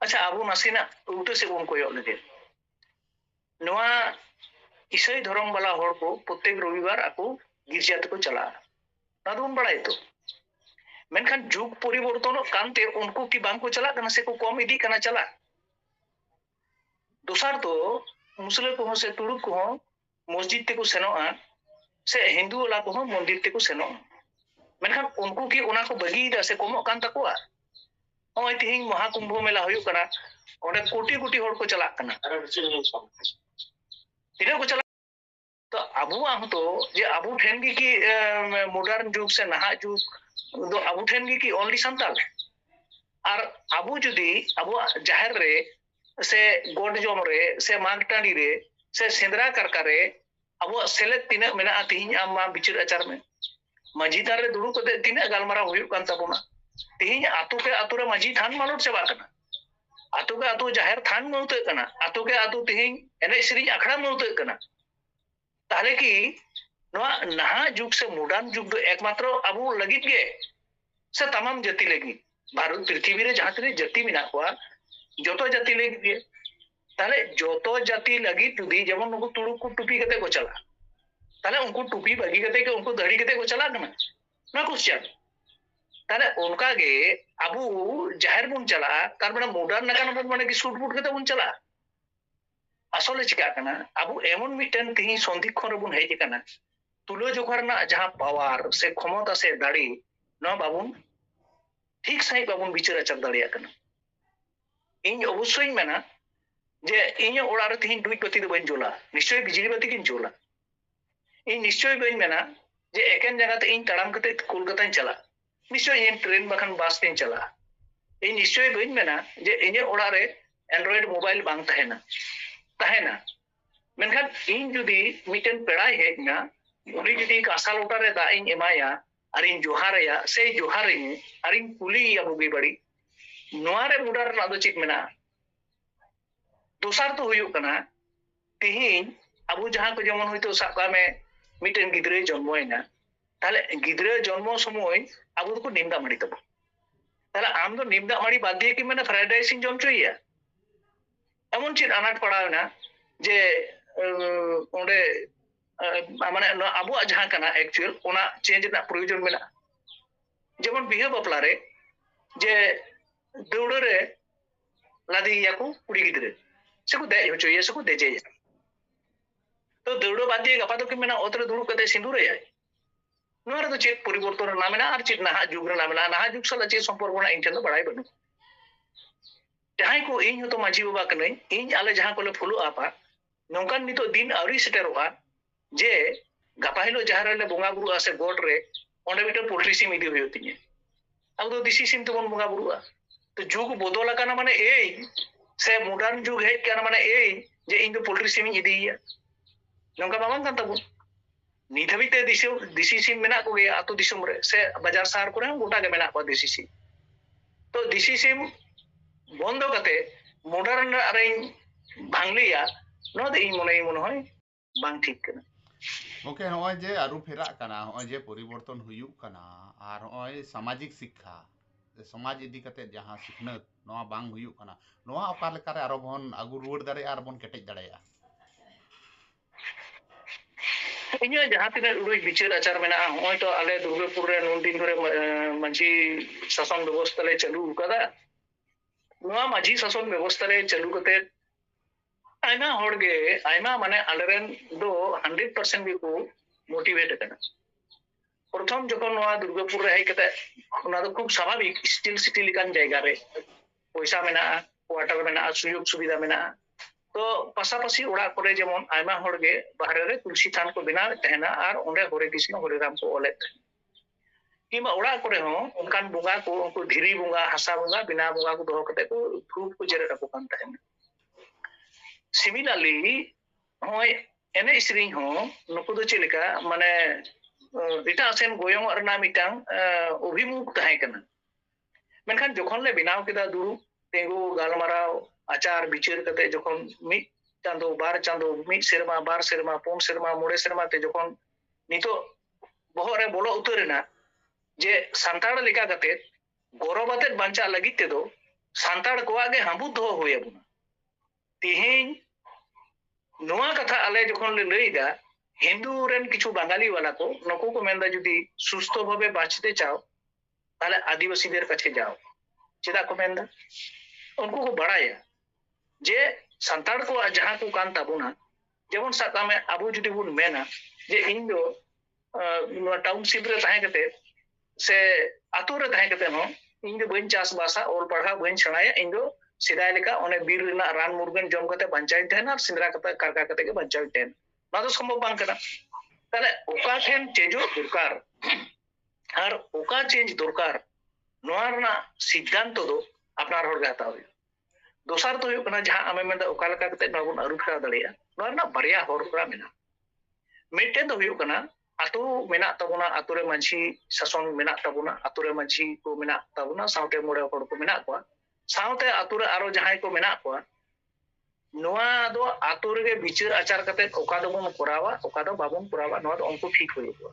अच्छा अब नासीना उल्टे से उनको योग लगे नवा ईसाई धर्म वाला हर को प्रत्येक रविवार आपको गिरजा तक चला। बड़ा तो। मेखान जुग परिवर्तन उनको कि बांको चला करना से को कम इदी करना चला। दूसर तो मुस्लिम को से तुड़ को मस्जिद तक सेनोआ से हिंदू वाला को मंदिर तक सेनो। मेखान उनको कि ओना को बगीदा से कमो कान तकवा हाँ, ओ तिहिं महाकुंभ मेला होयो करा ओने कोटी कोटी हर को चला करना। इधर को चला। तो अब तो जे अब ठेनगी की मॉडर्न जुग से नहा जुग तो अब की ओनली संताल और अब जुदी, अब जहर रे, से गोड जम रे, से मांग टाणी रे, से सेंद्रा करका रे, अब सेलेद तीना मेना तीन आम माँ बिचर आचार में। मांझी थान दुड़ू कद तीना गलमारा हो तीन आतु पे आतु रे मांझी थान मानोट चाबा करना। आतुगे आतु ज़ाहिर थान मूत करना आतुगे आतु तिहिंग एने सिरिंग अखड़ा मूत करना ताले की, नवा नहा जुग से मुडान जुग तो एकमात्र अब लगित गए, से तमाम जति लगी। भारत पृथ्वी रे जहाँ तेरे जति भी हुआ जो तो जति लग गए। ताले जो तो जति लगी तुधी जब उनको तुड़ू को टूपी करते को चला ताले उनको टूपी बगी करते के उनको धड़ी करते को चला ना ना कुछ चल ताले उनका गे ᱟᱵᱚ ᱡᱟᱦᱮᱨ ᱵᱚᱱ ᱪᱟᱞᱟᱜᱼᱟ ᱛᱟᱨ ᱢᱟᱱᱮ ᱢᱚᱰᱟᱨᱱ ᱟᱠᱟᱱᱟ ᱵᱚᱱ ᱢᱟᱱᱮ ᱥᱩᱴ ᱵᱩᱴ ᱠᱟᱛᱮ ᱵᱚᱱ ᱪᱟᱞᱟᱜᱼᱟ ᱟᱥᱚᱞᱮ ᱪᱤᱠᱟᱜ ᱠᱟᱱᱟ ᱟᱵᱚ ᱮᱢᱚᱱ ᱢᱤᱫᱴᱮᱱ ᱛᱤᱦᱤᱧ ᱥᱚᱱᱫᱤᱠᱷᱚᱱ ᱨᱮᱵᱚᱱ ᱦᱮᱡ ᱟᱠᱟᱱᱟ ᱛᱩᱞᱟᱹᱡᱚᱠᱷᱟ ᱨᱮᱱᱟᱜ ᱡᱟᱦᱟᱸ ᱯᱟᱣᱟᱨ ᱥᱮ ᱠᱷᱚᱢᱚᱛᱟ ᱥᱮ ᱫᱟᱲᱮ ᱱᱚᱣᱟ ᱵᱟᱵᱚᱱ ᱴᱷᱤᱠ ᱥᱟᱺᱦᱤᱡ ᱵᱟᱵᱚᱱ ᱵᱤᱪᱟᱹᱨ ᱟᱪᱟᱨ ᱫᱟᱲᱮᱭᱟᱜ ᱠᱟᱱᱟ ᱤᱧ ᱚᱵᱚᱥᱥᱳᱭ ᱢᱮᱱᱟ ᱡᱮ ᱤᱧᱟᱹᱜ ᱚᱲᱟᱜ ᱨᱮ ᱛᱤᱦᱤᱧ ᱰᱩᱡ ᱵᱟᱹᱛᱤ ᱫᱚ ᱵᱟᱹᱧ ᱡᱩᱞᱟ ᱱᱤᱥᱪᱚᱭ ᱵᱤᱡᱽᱞᱤ ᱵᱟᱹᱛᱤ ᱜᱤᱧ ᱡᱩᱞᱟ ᱤᱧ ᱱᱤᱥᱪᱚᱭ ᱵᱟᱹᱧ ᱢᱮᱱᱟ ᱡᱮ ᱮᱠᱮᱱ ᱡᱟᱭᱜᱟᱛᱮ ᱤᱧ ᱛᱟᱲᱟᱢ ᱠᱟᱛᱮ ᱠᱳᱞᱠᱟᱛᱟᱧ ᱪᱟᱞᱟᱜᱼᱟ निश्चय इन ट्रेन बाखान बस तीन चला। इन निश्चय बी मेना जे इन एंड्रॉइड मोबाइल मेखान इन जुदी मिटन पेड़ हेना जुदी कासा लोटा दाइन एमाया और इन जोहारे से जोहारे और इन कुली बुगी बड़ी। नारे मुडार चीज़ मेना दसार तो होना तेहन अब जहाँ को जेमन हम तो सब में गिद्रे जन्मोना ताले गिद्रे जन्म समय अब उनको निंदा मारी तब ताले आम मारी बात फ्राइड राइसिंग जम चुई एम चीज़ अनाट पड़ा जे उनके अब एक्चुअल उना चेंज ना प्रोविज़न मिला जब उन जे दूड़ रे लादी या को उड़ी गिद्रे सबको दे हो चुई है सबको दे तो दूड़ो बात दिए कपातो कि मैंने औरत दूड़ कदे सिंदूर है ᱱᱚᱣᱟ ᱨᱮᱫᱚ ᱪᱮᱫ ᱯᱚᱨᱤᱵᱚᱨᱛᱚᱱ ᱨᱮᱱᱟᱜ ᱢᱮᱱᱟᱜᱼᱟ ᱟᱨ ᱪᱮᱫ ᱱᱟᱦᱟᱜ ᱡᱩᱜᱽ ᱨᱮᱱᱟᱜ ᱢᱮᱱᱟᱜᱼᱟ ᱱᱟᱦᱟᱜ ᱡᱩᱜᱽ ᱥᱟᱞᱟᱜ ᱪᱮᱫ ᱥᱚᱢᱯᱚᱨᱠᱚ ᱨᱮᱱᱟᱜ ᱤᱧ ᱴᱷᱮᱱ ᱫᱚ ᱵᱟᱲᱟᱭ ᱵᱟᱹᱱᱩᱜᱼᱟ ᱡᱟᱦᱟᱸᱭ ᱠᱚ ᱤᱧ ᱦᱚᱸᱛᱚ ᱢᱟᱺᱡᱷᱤ ᱵᱟᱵᱟ ᱠᱟᱹᱱᱟᱹᱧ ᱤᱧ ᱟᱞᱮ ᱡᱟᱦᱟᱸ ᱠᱚᱞᱮ ᱯᱷᱩᱞᱳ ᱟᱯᱟ ᱱᱚᱝᱠᱟᱱ ᱱᱤᱛᱚᱜ ᱫᱤᱱ ᱟᱹᱣᱨᱤ ᱥᱮᱴᱮᱨᱚᱜᱼᱟ ᱡᱮ ᱜᱟᱯᱟ ᱦᱤᱞᱳᱜ ᱡᱟᱦᱟᱸ ᱨᱮᱞᱮ ᱵᱚᱸᱜᱟ ᱵᱩᱨᱩᱜᱼᱟ ᱥᱮ ᱜᱚᱰ ᱨᱮ ᱚᱸᱰᱮ ᱢᱤᱫᱴᱮᱱ ᱯᱳᱞᱴᱨᱤ ᱥᱤᱢ ᱤᱫᱤ ᱦᱩᱭᱩᱜ ᱛᱤᱧᱟᱹ ᱟᱵᱚ ᱫᱚ ᱫᱤᱥᱤ ᱥᱤᱢ ᱛᱮᱵᱚᱱ ᱵᱚᱸᱜᱟ ᱵᱩᱨᱩᱜᱼᱟ ᱛᱚ ᱡᱩᱜᱽ ᱵᱚᱫᱚᱞ ᱟᱠᱟᱱᱟ ᱢᱟᱱᱮ ᱮᱭ ᱥᱮ ᱢᱚᱰᱟᱨᱱ ᱡᱩᱜᱽ ᱦᱮᱡ ᱟᱠᱟᱱᱟ ᱢᱟᱱᱮ ᱮᱭ ᱡᱮ ᱤᱧ ᱫᱚ ᱯᱳᱞᱴᱨᱤ ᱥᱤᱢ ᱤᱧ ᱤᱫᱤᱭᱮᱭᱟ ᱱᱚᱝᱠᱟ ᱵᱟᱝ ᱠᱟᱱ ᱛᱟᱵᱚᱱ ᱱᱤᱛ ᱦᱟᱹᱵᱤᱡ ᱛᱮ ᱫᱤᱥᱚᱢ ᱫᱤᱥᱤ ᱥᱤᱢ ᱢᱮᱱᱟᱜ ᱠᱚᱜᱮ ᱟᱛᱳ ᱫᱤᱥᱚᱢ ᱨᱮ ᱥᱮ ᱵᱟᱡᱟᱨ ᱥᱟᱦᱟᱨ ᱠᱚᱨᱮ ᱦᱚᱸ ᱜᱚᱴᱟ ᱜᱮ ᱢᱮᱱᱟᱜ ᱠᱚᱣᱟ ᱫᱤᱥᱤ ᱥᱤᱢ ᱛᱚ ᱫᱤᱥᱤ ᱥᱤᱢ ᱵᱚᱱᱫᱚ ᱠᱟᱛᱮ ᱢᱚᱰᱟᱨᱱ ᱨᱮᱧ ᱵᱟᱝᱞᱤᱭᱟ ᱱᱚᱣᱟ ᱫᱚ ᱤᱧ ᱢᱚᱱᱮᱭ ᱢᱚᱱᱮ ᱦᱚᱭ ᱵᱟᱝ ᱴᱷᱤक ᱠᱟᱱᱟ ओके ᱱᱚᱜᱼᱚᱭ ᱡᱮ ᱟᱹᱨᱩ ᱯᱷᱮᱨᱟᱜ ᱠᱟᱱᱟ ᱱᱚᱜᱼᱚᱭ ᱡᱮ ᱯᱚᱨᱤᱵᱚᱨᱛᱚᱱ ᱦᱩᱭᱩᱜ ᱠᱟᱱᱟ ᱟᱨ ᱱᱚᱜᱼᱚᱭ ᱥᱟᱢᱟᱡᱤᱠ ᱥᱤᱠᱠᱷᱟ ᱥᱚᱢᱟᱡᱽ ᱤᱫᱤ ᱠᱟᱛᱮ ᱡᱟᱦᱟᱸ ᱥᱤᱠᱷᱱᱟᱹᱛ ᱱᱚᱣᱟ ᱵᱟᱝ ᱦᱩᱭᱩᱜ ᱠᱟᱱᱟ ᱱᱚᱣᱟ ᱚᱠᱟ ᱞᱮᱠᱟᱨᱮ ᱟᱨᱚ ᱵᱚᱱ ᱟᱹᱜᱩ ᱨᱩᱣᱟᱹᱲ ᱫᱟᱲᱮᱭᱟᱜᱼᱟ ᱟᱨ ᱵᱚᱱ ᱠᱮᱴᱮᱡ ᱫᱟᱲᱮᱭᱟᱜᱼᱟ ᱤᱧᱟᱹᱜ ᱡᱟᱦᱟᱸ ᱛᱤᱱᱟᱹᱜ ᱩᱰᱩᱡ ᱵᱤᱪᱟᱹᱨ ᱟᱪᱟᱨ ᱢᱮᱱᱟᱜᱼᱟ ᱱᱚᱜᱼᱚᱭ ᱛᱚ ᱟᱞᱮ ᱫᱩᱨᱜᱟᱹᱯᱩᱨ ᱨᱮ ᱱᱩᱱᱫᱤᱱ ᱫᱷᱚᱨᱮ ᱢᱟᱹᱡᱷᱤ ᱥᱟᱥᱚᱱ ᱵᱮᱵᱚᱥᱛᱷᱟ ᱞᱮ ᱪᱟᱹᱞᱩ ᱟᱠᱟᱫᱟ ᱱᱚᱣᱟ ᱢᱟᱹᱡᱷᱤ ᱥᱟᱥᱚᱱ ᱵᱮᱵᱚᱥᱛᱷᱟ ᱨᱮ ᱪᱟᱹᱞᱩ ᱠᱟᱛᱮ आयमा होड़गे आयमा माने अलरेन दो 100% भी को मोटिवेट करना প্রথম যখন নোয়া দুর্গাপুর রে হেকেতে ওনা তো খুব স্বাভাবিক স্টিল সিটি লিকান জায়গা রে পয়সা মেনা কোয়ার্টার মেনা সুযোগ সুবিধা মেনা ᱛᱚ ᱯᱟᱥᱟᱯᱟᱥᱤ ᱚᱲᱟᱜ ᱠᱚᱨᱮ ᱡᱮᱢᱚᱱ ᱟᱭᱢᱟ ᱦᱚᱲᱜᱮ ᱵᱟᱦᱨᱮ ᱨᱮ ᱛᱩᱞᱥᱤ ᱛᱷᱟᱱ ᱠᱚ ᱵᱮᱱᱟᱣᱮᱫ ᱛᱟᱦᱮᱱᱟ ᱟᱨ ᱚᱸᱰᱮ ᱦᱚᱨᱮ ᱠৃᱥᱱᱚ ᱦᱚᱨᱮ ᱨᱟᱢ ᱠᱚ ᱚᱞᱮᱫ ᱛᱟᱦᱮᱱᱟ ᱠᱤᱢᱵᱟ ᱚᱲᱟᱜ ᱠᱚᱨᱮ ᱦᱚᱸ ᱚᱱᱠᱟᱱ ᱵᱚᱸᱜᱟ ᱠᱚ ᱩᱱᱠᱩ ᱫᱷᱤᱨᱤ ᱵᱚᱸᱜᱟ ᱦᱟᱥᱟ ᱵᱚᱸᱜᱟ ᱵᱮᱱᱟᱣ ᱵᱚᱸᱜᱟ ᱠᱚ ᱫᱚᱦᱚ ᱠᱟᱛᱮ ᱠᱚ ᱫᱷᱩᱯ ᱠᱚ ᱡᱮᱨᱮᱫ ᱟᱠᱚ ᱠᱟᱱ ᱛᱟᱦᱮᱱᱟ similarly ᱱᱚᱜᱼᱚᱭ ᱮᱱᱮᱡ ᱥᱮᱨᱮᱧ ᱦᱚᱸ ᱱᱩᱠᱩ ᱫᱚ ᱪᱮᱫ ᱞᱮᱠᱟ ᱢᱟᱱᱮ ᱮᱴᱟᱜ ᱥᱮᱱ ᱜᱚᱭᱚᱝᱚᱜ ᱨᱮᱱᱟᱜ ᱢᱤᱫᱴᱟᱝ ᱚᱵᱷᱤᱢᱩᱠ ᱛᱟᱦᱮᱸ ᱠᱟᱱᱟ ᱢᱮᱱᱠᱷᱟᱱ ᱡᱚᱠᱷᱚᱱ ᱞᱮ ᱵᱮᱱᱟᱣ ᱠᱮᱫᱟ ᱫᱩᱲᱩᱵ ᱛᱤᱸᱜᱩ ᱜᱟᱞᱢᱟᱨᱟᱣ आचार विचार करते जो मी चांदो बार चांदो मी सेरमा बार सेरमा पोन सेरमा मुड़े सेरमा ते जो नित बहुत बोलो उतरना जे सानाड़ लेखा करते गौरवते बचा लगी ते दो सानाड़ को आगे हमुद हो बुना। तिहेन नुआ कथा अले जो लैदा हिंदू रन किचु बांगाली वाला को, नको को मेंदा बाचते चाओ, ताले आदिवासी देर कछे जाओ। उनको को बड़ा जे सतर को जहाँ को ताबना जेबन सामे अब जुदी बन मेना जे इन दो टाउनशिप से आतुरे बन चाषा ऑल पढ़ा बन सड़ा इन दो सदा बीर रान मुरगन जम करते और सिंदरा कर कारगा करते बचा ना तो सम्भव चेंज दरकार और चेंज दरकार सिद्धांत अपना हर हत्या ᱫᱚᱥᱟᱨ ᱫᱚ ᱦᱩᱭᱩᱜ ᱠᱟᱱᱟ ᱡᱟᱦᱟᱸ ᱟᱢᱮᱢ ᱢᱮᱱᱫᱟ ᱚᱠᱟ ᱞᱮᱠᱟ ᱠᱟᱛᱮ ᱱᱚᱣᱟ ᱵᱚᱱ ᱟᱹᱨᱩ ᱯᱷᱮᱨᱟᱣ ᱫᱟᱲᱮᱭᱟᱜᱼᱟ ᱱᱚᱣᱟ ᱨᱮᱱᱟᱜ ᱵᱟᱨᱭᱟ ᱦᱚᱨ ᱠᱚᱲᱟ ᱢᱮᱱᱟᱜᱼᱟ ᱢᱤᱫᱴᱮᱱ ᱫᱚ ᱦᱩᱭᱩᱜ ᱠᱟᱱᱟ ᱟᱛᱳ ᱢᱮᱱᱟᱜ ᱛᱟᱵᱚᱱᱟ ᱟᱛᱳ ᱨᱮ ᱢᱟᱺᱡᱷᱤ ᱥᱟᱥᱚᱱ ᱢᱮᱱᱟᱜ ᱛᱟᱵᱚᱱᱟ ᱟᱛᱳ ᱨᱮ ᱢᱟᱺᱡᱷᱤ ᱠᱚ ᱢᱮᱱᱟᱜ ᱛᱟᱵᱚᱱᱟ ᱥᱟᱶᱛᱮ ᱢᱚᱬᱮ ᱦᱚᱲ ᱠᱚ ᱢᱮᱱᱟᱜ ᱠᱚᱣᱟ ᱥᱟᱶᱛᱮ ᱟᱛᱳ ᱨᱮ ᱟᱨᱚ ᱡᱟᱦᱟᱸᱭ ᱠᱚ ᱢᱮᱱᱟᱜ ᱠᱚᱣᱟ ᱱᱚᱣᱟ ᱫᱚ ᱟᱛᱳ ᱨᱮᱜᱮ ᱵᱤᱪᱟᱹᱨ ᱟᱪᱟᱨ ᱠᱟᱛᱮ ᱚᱠᱟ ᱫᱚᱵᱚᱱ ᱠᱚᱨᱟᱣᱟ ᱚᱠᱟ ᱫᱚ ᱵᱟᱵᱚᱱ ᱠᱚᱨᱟᱣᱟ ᱱᱚᱣᱟ ᱫᱚ ᱩᱱᱠᱩ ᱴᱷᱤᱠ ᱦᱩᱭᱩᱜᱼᱟ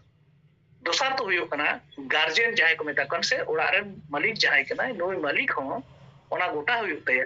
ᱫᱚᱥᱟᱨ ᱫᱚ ᱦᱩᱭᱩᱜ ᱠᱟᱱᱟ ᱜᱟᱨᱡᱮᱱ ᱡᱟᱦᱟᱸᱭ ᱠᱚ ᱢᱮᱛᱟ ᱠᱚ ᱠᱟᱱ ᱥᱮ ᱚᱲᱟᱜ ᱨᱮᱱ ᱢᱟᱹᱞᱤᱠ ᱡᱟᱦᱟᱸᱭ ᱠᱟᱱᱟᱭ ᱱᱩᱭ ᱢᱟᱹᱞᱤᱠ ᱦᱚᱸ ᱚᱱᱟ ᱜᱚᱴᱟ ᱦᱩᱭᱩᱜ ᱛᱟᱭᱟ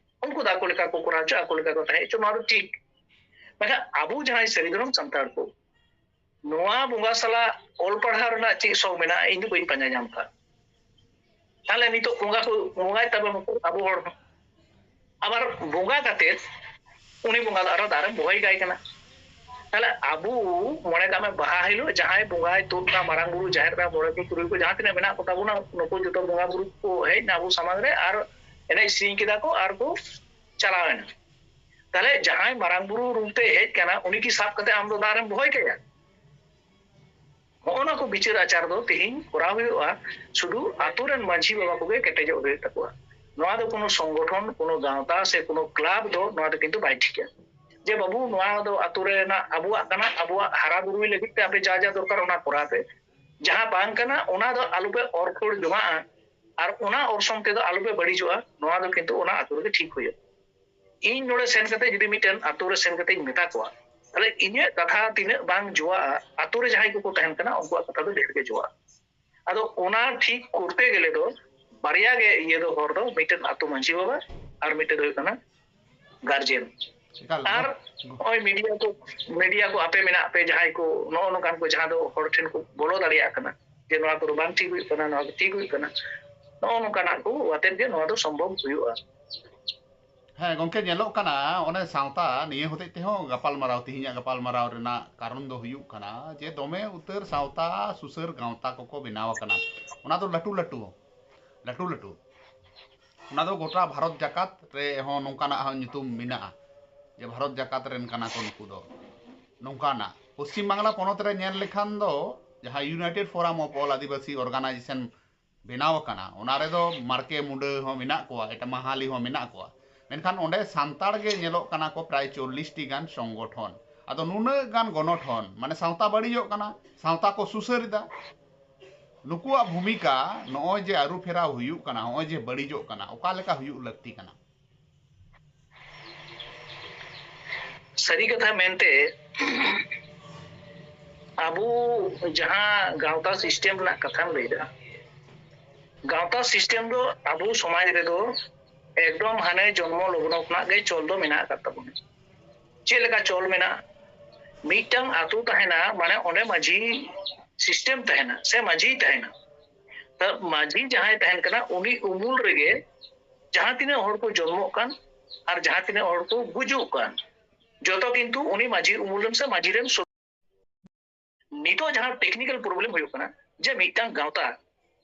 उनको दाकुलिका को कुराचो आकुलिका को तहे मारु ठीक ᱢᱮᱱᱠᱷᱟᱱ ᱟᱵᱚ ᱡᱟᱦᱟᱸᱭ ᱥᱟᱹᱨᱤ ᱫᱷᱚᱨᱚᱢ ᱥᱟᱱᱛᱟᱲ ᱠᱚ ᱱᱚᱣᱟ ᱵᱚᱸᱜᱟ ᱥᱟᱞᱟᱜ ᱚᱞ ᱯᱟᱲᱦᱟᱣ ᱨᱮᱱᱟᱜ ᱪᱮᱫ ᱥᱚ ᱢᱮᱱᱟᱜᱼᱟ ᱤᱧ ᱫᱚ ᱵᱟᱹᱧ ᱯᱟᱸᱡᱟ ᱧᱟᱢ ᱠᱟᱜᱼᱟ ᱛᱟᱦᱞᱮ ᱱᱤᱛᱚᱜ ᱵᱚᱸᱜᱟ ᱠᱚ ᱵᱚᱸᱜᱟᱭ ᱛᱟᱵᱚᱱ ᱟᱵᱚ ᱦᱚᱲ ᱟᱵᱟᱨ ᱵᱚᱸᱜᱟ ᱠᱟᱛᱮᱫ ᱩᱱᱤ ᱵᱚᱸᱜᱟ ᱫᱚ ᱟᱨᱚ ᱫᱟᱨᱮ ᱵᱚᱦᱚᱭ ᱜᱟᱭ ᱠᱟᱱᱟ ᱛᱟᱦᱞᱮ ᱟᱵᱚ ᱢᱚᱬᱮ ᱠᱟᱜ ᱢᱮ ᱵᱟᱦᱟ ᱦᱤᱞᱳᱜ ᱡᱟᱦᱟᱸᱭ ᱵᱚᱸᱜᱟᱭ ᱛᱩᱫ ᱮᱱᱟ ᱢᱟᱨᱟᱝ ᱵᱩᱨᱩ ᱡᱟᱦᱮᱨ ᱨᱮ ᱢᱚᱬᱮ ᱠᱚ ᱛᱩᱨᱩᱭ ᱠᱚ ᱡᱟᱦᱟᱸ ᱛᱤᱱᱟᱹᱜ ᱢᱮᱱᱟᱜ ᱠᱚᱛᱟ ᱵᱚᱱᱟ ᱱᱩᱠᱩ ᱡᱚᱛᱚ ᱵᱚᱸᱜᱟ ᱵᱩᱨᱩ ᱠᱚ ᱦᱮᱡ ᱮᱱᱟ ᱟᱵᱚ ᱥᱟᱢᱟᱝ ᱨᱮ ᱟᱨ ᱮᱱᱮᱡ ᱥᱮᱨᱮᱧ ᱠᱮᱫᱟ ᱠᱚ ᱟᱨ ᱠᱚ ᱪᱟᱞᱟᱣᱮᱱᱟ ᱛᱟᱦᱞᱮ ᱡᱟᱦᱟᱸᱭ ᱢᱟᱨᱟᱝ ᱵᱩᱨᱩ ᱨᱩᱯᱛᱮ ᱦᱮᱡ ᱠᱟᱱᱟ ᱩᱱᱤ ᱠᱤ ᱥᱟᱵ ᱠᱟᱛᱮ ᱟᱢ ᱫᱚ ᱫᱟᱨᱮᱢ ᱵᱚᱦᱚᱭ ᱠᱟᱭᱟ ᱱᱚᱜᱼᱚ ᱱᱟ ᱠᱚ ᱵᱤᱪᱟᱹᱨ ᱟᱪᱟᱨ ᱫᱚ ᱛᱮᱦᱮᱧ ᱠᱚᱨᱟᱣ ᱦᱩᱭᱩᱜᱼᱟ ᱥᱩᱫᱷᱩ ᱟᱛᱳ ᱨᱮᱱ ᱢᱟᱺᱡᱷᱤ ᱵᱟᱵᱟ ᱠᱚᱜᱮ ᱠᱮᱴᱮᱡᱚᱜ ᱦᱩᱭᱩᱜ ᱛᱟᱠᱚᱣᱟ ᱱᱚᱣᱟ ᱫᱚ ᱠᱳᱱᱳ ᱥᱚᱝᱜᱚᱴᱷᱚᱱ ᱠᱳᱱᱳ ᱜᱟᱶᱛᱟ ᱥᱮ ᱠᱳᱱᱳ ᱠᱞᱟᱵ ᱫᱚ ᱱᱚᱣᱟ ᱫᱚ ᱠᱤᱱᱛᱩ ᱵᱟᱭ ᱴᱷᱤᱠᱟ ᱡᱮ ᱵᱟᱹᱵᱩ ᱱᱚᱣᱟ ᱫᱚ ᱟᱛᱳ ᱨᱮᱱᱟᱜ ᱟᱵᱚᱣᱟᱜ ᱠᱟᱱᱟ ᱟᱵᱚᱣᱟᱜ ᱦᱟᱨᱟ ᱵᱩᱨᱩᱭ ᱞᱟᱹᱜᱤᱫ ᱛᱮ ᱟᱯᱮ ᱡᱟ ᱡᱟ ᱫᱚᱨᱠᱟᱨ ᱚᱱᱟ ᱠᱚᱨᱟᱣ ᱯᱮ ᱡᱟᱦᱟᱸ ᱵᱟᱝ ᱠᱟᱱᱟ ᱚᱱᱟ ᱫᱚ ᱟᱞᱚᱯᱮ ᱚᱨ ᱡᱚᱝᱟᱜᱼᱟ ᱟᱨ ᱚᱱᱟ ᱚᱨᱥᱚᱝ ᱛᱮᱫᱚ ᱟᱞᱚᱯᱮ ᱵᱟᱹᱲᱤᱡᱚᱜᱼᱟ ᱱᱚᱣᱟ ᱫᱚ ᱠᱤᱱᱛᱩ ᱚᱱᱟ ᱟᱛᱳ ᱨᱮᱜᱮ ᱴᱷᱤᱠ ᱦᱩᱭᱩᱜᱼᱟ ᱤᱧ ᱱᱚᱰᱮ ᱥᱮᱱ ᱠᱟᱛᱮ ᱡᱩᱫᱤ ᱢᱤᱫᱴᱮᱱ ᱟᱛᱳ ᱨᱮ ᱥᱮᱱ ᱠᱟᱛᱮᱧ ᱢᱮᱛᱟ ᱠᱚᱣᱟ ᱛᱟᱦᱞᱮ ᱤᱧᱟᱹᱜ ᱠᱟᱛᱷᱟ ᱛᱤᱱᱟᱹᱜ ᱵᱟᱝ ᱡᱚᱣᱟᱜᱼᱟ ᱟᱛᱳ ᱨᱮ ᱡᱟᱦᱟᱸᱭ ᱠᱚᱠᱚ ᱛᱟᱦᱮᱱ ᱠᱟᱱᱟ ᱩᱱᱠᱩᱣᱟᱜ ᱠᱟᱛᱷᱟ ᱫᱚ ᱰᱷᱮᱨ ᱜᱮ ᱡᱚᱣᱟᱜᱼᱟ ᱟᱫᱚ ᱚᱱᱟ ᱴᱷᱤᱠ ᱠᱚᱨᱛᱮ ᱜᱮᱞᱮ ᱫᱚ ᱵᱟᱨᱭᱟ ᱜᱮ ᱤᱭᱟᱹ ᱫᱚ ᱦᱚᱲ ᱫᱚ ᱢᱤᱫᱴᱮᱱ ᱟᱛᱳ ᱢᱟᱺᱡᱷᱤ ᱵᱟᱵᱟ ᱟᱨ ᱢᱤᱫᱴᱮᱱ ᱫᱚ ᱦᱩᱭᱩᱜ ᱠᱟᱱᱟ ᱜᱟᱨᱡᱮᱱ ᱟᱨ ᱱᱚᱜᱼᱚᱭ ᱢᱤᱰᱤᱭᱟ ᱠᱚ ᱢᱤᱰᱤᱭᱟ ᱠᱚ ᱟᱯᱮ ᱢᱮᱱᱟᱜ ᱯᱮ ᱡᱟᱦᱟᱸᱭ ᱠᱚ ᱱᱚᱜᱼᱚ ᱱᱚᱝᱠᱟᱱ ᱠᱚ ᱡᱟᱦᱟᱸ ᱫᱚ ᱦᱚᱲ ᱴᱷᱮᱱ ᱠᱚ ᱵᱚᱞᱚ ᱫᱟᱲᱮᱭᱟᱜ ᱠᱟᱱᱟ ᱡᱮ ᱱᱚᱣᱟ ᱠᱚᱫᱚ ᱵᱟᱝ ᱴᱷᱤᱠ ᱦᱩᱭᱩᱜ ᱠᱟᱱᱟ ᱱᱚᱣᱟ ᱠᱚ ᱴᱷᱤᱠ ᱦᱩᱭᱩᱜ ᱠᱟᱱᱟ noon ka na ko waten ge noon to sombom suyu as ha gongke ge lo ka na one sangta ni ho te te ho gapal marau ti hinya gapal marau re na karon do huyu ka na je dome uter sauta susur gaunta ko ko binawa ka na ona to latu latu. Latu latu. Ona to gota bharat jakat re ho nonka na ha nitum mina. Je bharat jakat ren ka na ko nuku do. Nonka na পশ্চিম বাংলা পনত রে নিয়ে লেখান দো যাহা united forum of all Adivasi organization बनावे मार्के मुडा महाली मेखान सानल प्राय चल्लिस संगठन अब नुनागान गठन मान सा बड़ीजना सावता को सुसर नुक भूमिका नोजे आरुफेरा हमजे बड़ीजना लाती सारी कथा मनते अब जहाँ गाता सिसटेम कथा लैदा गाता सिस्टम दो अब समाज रेदो एकदम हाने जन्म लग्न खुना चल दो चलका चल में मीटा आतु तहना माने अने माझी सिस्टम तहना से माझी तहना तो माझी जहाँ तहन करना उनी उमूल रेगे जहाँ तीन और को जन्म कान और जहाँ तीन और को गुजुग कान जो तो किंतु उनी माझी उमूल से माझी रेम जहाँ टेक्निकल प्रॉब्लम हुई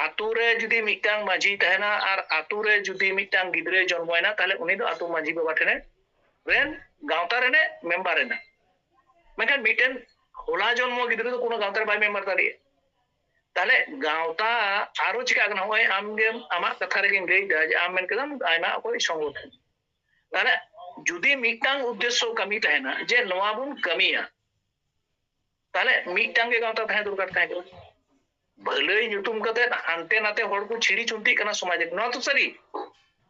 ᱟᱛᱳ ᱨᱮ ᱡᱩᱫᱤ ᱢᱤᱫᱴᱟᱝ ᱢᱟᱺᱡᱷᱤ ᱛᱟᱦᱮᱱᱟ ᱟᱨ ᱟᱛᱳ ᱨᱮ ᱡᱩᱫᱤ ᱢᱤᱫᱴᱟᱝ ᱜᱤᱫᱽᱨᱟᱹ ᱡᱚᱱᱢᱚᱭᱮᱱᱟ ᱛᱟᱦᱞᱮ ᱩᱱᱤ ᱫᱚ ᱟᱛᱳ ᱢᱟᱺᱡᱷᱤ ᱵᱟᱵᱟ ᱴᱷᱮᱱᱮ ᱨᱮᱱ ᱜᱟᱶᱛᱟ ᱨᱮᱱᱮ ᱢᱮᱢᱵᱟᱨ ᱮᱱᱟ ᱢᱮᱱᱠᱷᱟᱱ ᱢᱤᱫᱴᱮᱱ ᱦᱚᱞᱟ ᱡᱚᱱᱢᱚ ᱜᱤᱫᱽᱨᱟᱹ ᱫᱚ ᱠᱳᱱᱳ ᱜᱟᱶᱛᱟ ᱨᱮ ᱵᱟᱭ ᱢᱮᱢᱵᱟᱨ ᱫᱟᱲᱮᱭᱟᱜᱼᱟ ᱛᱟᱦᱞᱮ ᱜᱟᱶᱛᱟ ᱟᱨᱚ ᱪᱤᱠᱟᱹᱜ ᱠᱟᱱᱟ ᱱᱚᱜᱼᱚᱭ ᱟᱢᱜᱮ ᱟᱢᱟᱜ ᱠᱟᱛᱷᱟ ᱨᱮᱜᱮᱧ ᱞᱟᱹᱭᱫᱟ ᱡᱮ ᱟᱢ ᱢᱮᱱ ᱠᱮᱫᱟᱢ ᱟᱭᱢᱟ ᱚᱠᱚᱭ ᱥᱚᱝᱜᱚᱴᱷᱚᱱ ᱛᱟᱦᱞᱮ ᱡᱩᱫᱤ ᱢᱤᱫᱴᱟᱝ ᱩᱫᱽᱫᱮᱥᱥᱚ ᱠᱟᱹᱢᱤ ᱛᱟᱦᱮᱱᱟ ᱡᱮ ᱱᱚᱣᱟ ᱵᱚᱱ ᱠᱟᱹᱢᱤᱭᱟ ᱛᱟᱦᱞᱮ ᱢᱤᱫᱴᱟᱝ ᱜᱮ ᱜᱟᱶᱛᱟ ᱛᱟᱦᱮᱸ ᱫᱚᱨᱠᱟর ᱛᱟᱦᱮᱸ ᱠᱟᱱᱟ কানা ভালোই nyutum কাতে হানতে নাতে হড় কো ছিড়ি চুন্তি কানা সমাজ নোয়া তো সারি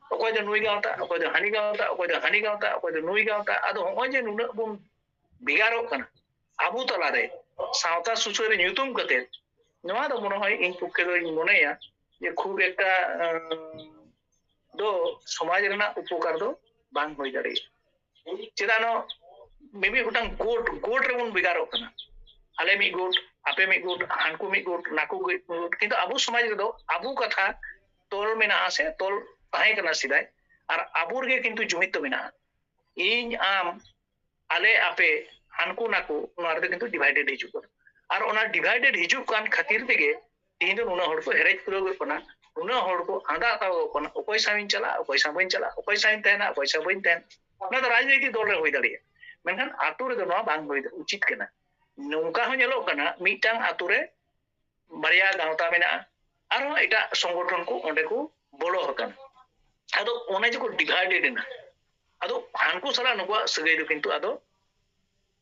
অকয় দ নুই গাঁওতা অকয় দ হানি গাঁওতা অকয় দ হানি গাঁওতা অকয় দ নুই গাঁওতা আদো হগয় যে নুনা বন বিগারক কানা আবু তলারে সাঁওতা সুসরে nyutum কাতে নোয়া দ মনে হয় ইন পক্ষে দ মনেয়া যে খুব একটা ᱫᱚ ᱥᱚᱢᱟᱡ ᱨᱮᱱᱟᱜ ᱩᱯᱚᱠᱟᱨ ᱫᱚ ᱵᱟᱝ ᱦᱩᱭ ᱫᱟᱲᱮᱭᱟᱜᱼᱟ ᱪᱮᱫᱟᱜ ᱱᱚ ᱢᱤᱢᱤᱫ ᱜᱚᱴᱟᱝ ᱜᱳᱴ ᱜᱳᱴ ᱨᱮᱵᱚᱱ ᱵᱷᱮᱜᱟᱨᱚᱜ ᱠᱟᱱᱟ ᱟᱞᱮ ᱢᱤᱫ ᱜᱳᱴ आपे मिद गुट हानकु मिद गुट नाकु गुट किंतु अबु समाज रे दो कथा तल मेना आसे तोल तहे कना सिदाय आर अबुर जुमित मेना इन आम आले आपे हानकु नाकु नार दे किंतु डिवाइडेड हिजु कर आर ओना डिवाइडेड हिजु कान खातिर दिगे तीन दिन को हेरेज प्रयोग करना उना होड़ को चला ओकोय साइन चला ओकोय साइन राजनीति दौड़ रहे हुई उचित nungkah loh kana mitang ature maria gangta mena aro eta songgotron ku onde ku bolo hakan ado ona jiko divided na ado hanku sala pintu ado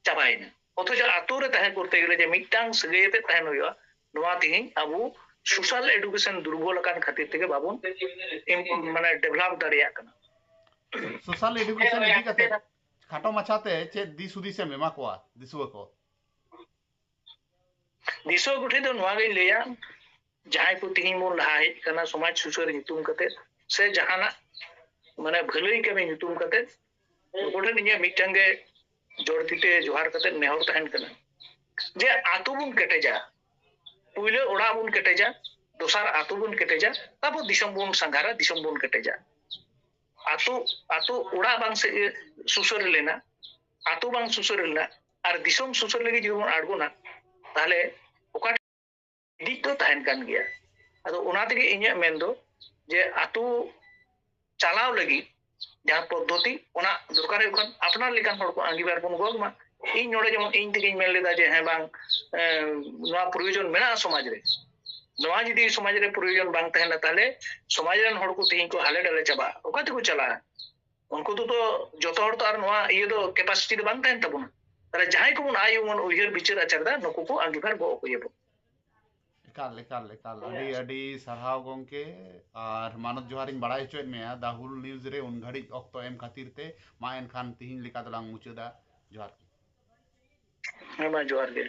cabain. Oto ja ature tahen kurte gile mitang segai te tahen hoyo ya. nuwa tihin abu social education durbol kan khatir tege babun mana develop dariya kana social education dikate khato machate che disudise memakwa disuwa दिशा गुठी तो नागे लिया जहाँ को तीन बो लहा हजना समाज सुसर से जहाँ मैं भलई कमी मिट्टे ज़ोर तीते जोहार नेहर तहन जे आतु बन केटेजा पुलो ओड़ा बन केटेजा दसार आतु बन केटेजा तब बन सांगारा दिशा बन केटेजा आतु आतु ओड़ा बांग सुसर लेना आतु बांग सुसर लेना और दिशा सुसर लगे जो बन आड़गुना ᱦᱤᱲᱤᱡ ᱫᱚ ᱛᱟᱦᱮᱱ ᱠᱟᱱ ᱜᱮᱭᱟ ᱟᱫᱚ ᱚᱱᱟ ᱛᱮᱜᱮ ᱤᱧᱟᱹᱜ ᱢᱮᱱᱫᱚ ᱡᱮ ᱟᱛᱳ ᱪᱟᱞᱟᱣ ᱞᱟᱹᱜᱤᱫ ᱡᱟᱦᱟᱸ ᱯᱚᱫᱽᱫᱷᱚᱛᱤ ᱚᱱᱟ ᱫᱚᱨᱠᱟᱨ ᱦᱩᱭᱩᱜ ᱠᱟᱱ ᱟᱯᱱᱟᱨ ᱞᱮᱠᱟᱱ ᱦᱚᱲ ᱠᱚ ᱟᱸᱜᱤᱵᱟᱨ ᱵᱚᱱ ᱜᱚᱜ ᱢᱟ ᱤᱧ ᱱᱚᱰᱮ ᱡᱮᱢᱚᱱ ᱤᱧ ᱛᱮᱜᱮᱧ ᱢᱮᱱ ᱞᱮᱫᱟ ᱡᱮ ᱦᱮᱸ ᱵᱟᱝ ᱱᱚᱣᱟ ᱯᱨᱚᱭᱳᱡᱚᱱ ᱢᱮᱱᱟᱜᱼᱟ ᱥᱚᱢᱟᱡᱽ ᱨᱮ ᱱᱚᱣᱟ ᱡᱩᱫᱤ ᱥᱚᱢᱟᱡᱽ ᱨᱮ ᱯᱨᱚᱭᱳᱡᱚᱱ ᱵᱟᱝ ᱛᱟᱦᱮᱱᱟ ᱛᱟᱦᱞᱮ ᱥᱚᱢᱟᱡᱽ ᱨᱮᱱ ᱦᱚᱲ ᱠᱚ ᱛᱮᱦᱮᱧ ᱠᱚ ᱦᱟᱞᱮ ᱰᱟᱞᱮ ᱪᱟᱵᱟᱜᱼᱟ ᱚᱠᱟ ᱛᱮᱠᱚ ᱪᱟᱞᱟᱜᱼᱟ उनको तो, तो जो हर तो नवा ये तो कैपासिटी बान तबना जहाँ को आय उमन उयर विचार आचार नुकू को अंगीकार गो अकोये ᱮᱠᱟᱞ ᱮᱠᱟᱞ ᱮᱠᱟᱞ ᱟᱹᱰᱤ ᱟᱹᱰᱤ ᱥᱟᱨᱦᱟᱣ ᱜᱚᱝᱠᱮ ᱟᱨ ᱢᱟᱱᱚᱛ ᱡᱚᱦᱟᱨᱤᱧ ᱵᱟᱲᱟᱭ ᱦᱚᱪᱚᱭᱮᱫ ᱢᱮᱭᱟ ᱫᱟ ᱦᱩᱞ ᱱᱤᱭᱩᱡ ᱨᱮ ᱩᱱ ᱜᱷᱟᱹᱲᱤᱡ ᱚᱠᱛᱚ ᱮᱢ ᱠᱷᱟᱹᱛᱤᱨ ᱛᱮ ᱢᱟ ᱮᱱᱠᱷᱟᱱ ᱛᱤᱦᱤᱧ ᱞᱮᱠᱟ ᱫᱚᱞᱟᱝ ᱢᱩᱪᱟᱹᱫᱟ ᱡᱚᱦᱟᱨ ᱦᱮᱸ ᱢᱟ ᱡᱚᱦᱟᱨ ᱜᱮ